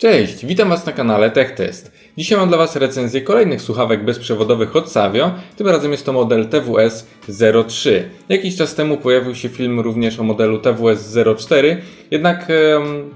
Cześć, witam Was na kanale TechTest. Dzisiaj mam dla Was recenzję kolejnych słuchawek bezprzewodowych od Savio. Tym razem jest to model TWS 03. Jakiś czas temu pojawił się film również o modelu TWS 04, jednak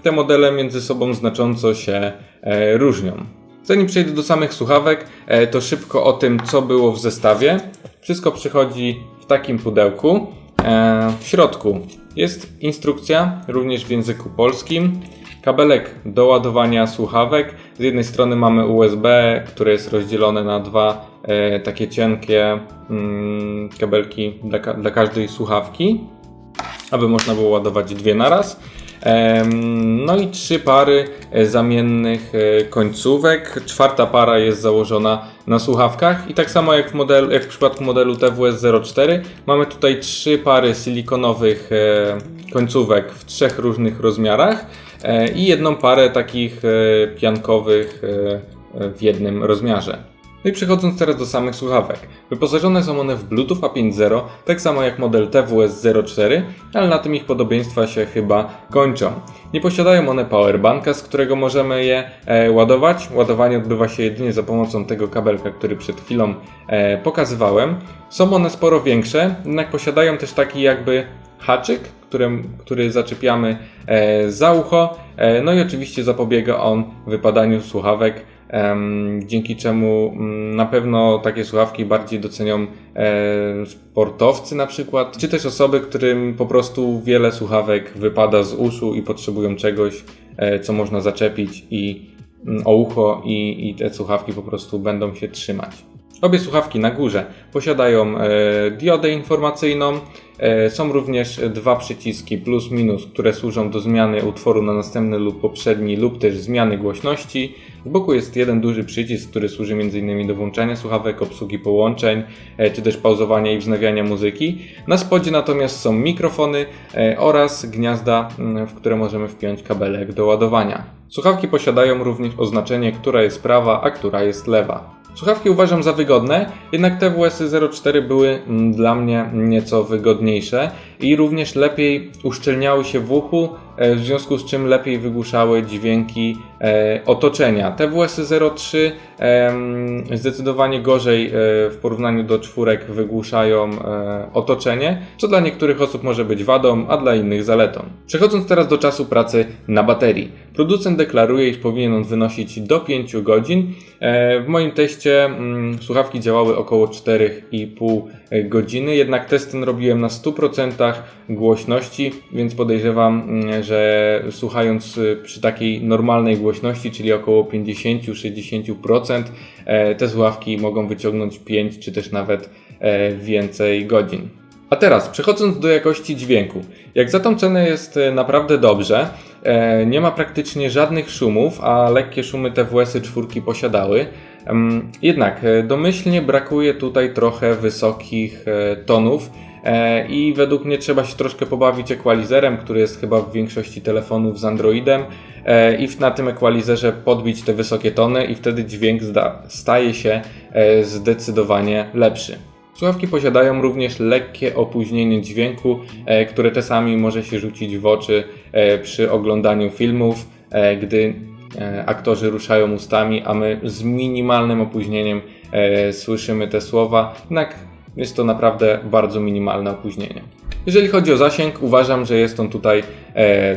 te modele między sobą znacząco się e, różnią. Zanim przejdę do samych słuchawek, e, to szybko o tym, co było w zestawie. Wszystko przychodzi w takim pudełku. E, w środku jest instrukcja, również w języku polskim. Kabelek do ładowania słuchawek. Z jednej strony mamy USB, które jest rozdzielone na dwa e, takie cienkie mm, kabelki dla, dla każdej słuchawki, aby można było ładować dwie naraz. No i trzy pary e, zamiennych e, końcówek. Czwarta para jest założona na słuchawkach i tak samo jak w, model, jak w przypadku modelu TWS 04 mamy tutaj trzy pary silikonowych e, końcówek w trzech różnych rozmiarach i jedną parę takich e, piankowych e, e, w jednym rozmiarze. No i przechodząc teraz do samych słuchawek. Wyposażone są one w Bluetooth 5.0, tak samo jak model TWS 04, ale na tym ich podobieństwa się chyba kończą. Nie posiadają one powerbanka, z którego możemy je e, ładować. Ładowanie odbywa się jedynie za pomocą tego kabelka, który przed chwilą e, pokazywałem. Są one sporo większe, jednak posiadają też taki jakby haczyk, którym, który zaczepiamy e, za ucho. E, no i oczywiście zapobiega on wypadaniu słuchawek, dzięki czemu mm, na pewno takie słuchawki bardziej docenią e, sportowcy na przykład, czy też osoby, którym po prostu wiele słuchawek wypada z uszu i potrzebują czegoś, co można zaczepić i mm, o ucho i, i te słuchawki po prostu będą się trzymać. Obie słuchawki na górze posiadają e, diodę informacyjną. E, są również dwa przyciski plus minus, które służą do zmiany utworu na następny lub poprzedni lub też zmiany głośności. Z boku jest jeden duży przycisk, który służy m.in. do włączania słuchawek, obsługi połączeń, e, czy też pauzowania i wznawiania muzyki. Na spodzie natomiast są mikrofony oraz gniazda, m, w które możemy wpiąć kabelek do ładowania. Słuchawki posiadają również oznaczenie, która jest prawa, a która jest lewa. Słuchawki uważam za wygodne, jednak te WS-04 były mm, dla mnie nieco wygodniejsze i również lepiej uszczelniały się w uchu, w związku z czym lepiej wygłuszały dźwięki e, otoczenia. Te WS-03 em, zdecydowanie gorzej e, w porównaniu do czwórek wygłuszają e, otoczenie, co dla niektórych osób może być wadą, a dla innych zaletą. Przechodząc teraz do czasu pracy na baterii. Producent deklaruje, iż powinien on wynosić do 5 godzin. E, W moim teście mm, słuchawki działały około 4,5 godziny, jednak test ten robiłem na 100% głośności, więc podejrzewam, mm, że słuchając y, przy takiej normalnej głośności, czyli około 50-60%, e, te słuchawki mogą wyciągnąć 5 czy też nawet e, więcej godzin. A teraz, przechodząc do jakości dźwięku. Jak za tą cenę jest e, naprawdę dobrze, e, nie ma praktycznie żadnych szumów, a lekkie szumy TWS-y czwórki posiadały. Jednak e, domyślnie brakuje tutaj trochę wysokich e, tonów e, i według mnie trzeba się troszkę pobawić equalizerem, który jest chyba w większości telefonów z Androidem i na tym equalizerze podbić te wysokie tony i wtedy dźwięk staje się zdecydowanie lepszy. Słuchawki posiadają również lekkie opóźnienie dźwięku, które czasami może się rzucić w oczy przy oglądaniu filmów, gdy aktorzy ruszają ustami, a my z minimalnym opóźnieniem e, słyszymy te słowa. Jednak jest to naprawdę bardzo minimalne opóźnienie. Jeżeli chodzi o zasięg, uważam, że jest on tutaj e,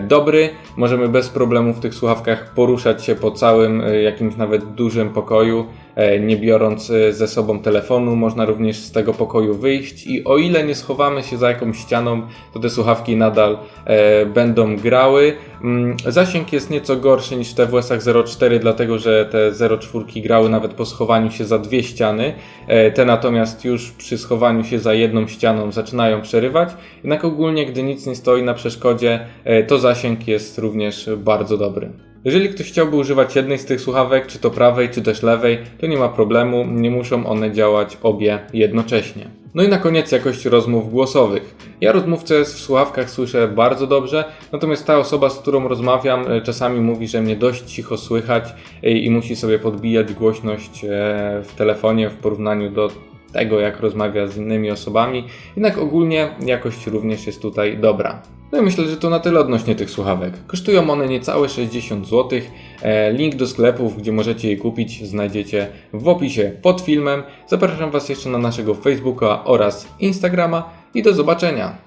dobry. Możemy bez problemu w tych słuchawkach poruszać się po całym e, jakimś nawet dużym pokoju, e, nie biorąc e, ze sobą telefonu. Można również z tego pokoju wyjść i o ile nie schowamy się za jakąś ścianą, to te słuchawki nadal e, będą grały. Mm, Zasięg jest nieco gorszy niż w TWS-ach 04, dlatego że te 04 grały nawet po schowaniu się za dwie ściany. E, Te natomiast już przy schowaniu się za jedną ścianą zaczynają przerywać. Jednak ogólnie, gdy nic nie stoi na przeszkodzie, e, to zasięg jest również bardzo dobry. Jeżeli ktoś chciałby używać jednej z tych słuchawek, czy to prawej, czy też lewej, to nie ma problemu, nie muszą one działać obie jednocześnie. No i na koniec jakość rozmów głosowych. Ja rozmówcę w słuchawkach słyszę bardzo dobrze, natomiast ta osoba, z którą rozmawiam, e, czasami mówi, że mnie dość cicho słychać e, i musi sobie podbijać głośność e, w telefonie w porównaniu do tego, jak rozmawia z innymi osobami, jednak ogólnie jakość również jest tutaj dobra. No i myślę, że to na tyle odnośnie tych słuchawek. Kosztują one niecałe 60 zł. E, Link do sklepów, gdzie możecie je kupić, znajdziecie w opisie pod filmem. Zapraszam Was jeszcze na naszego Facebooka oraz Instagrama i do zobaczenia.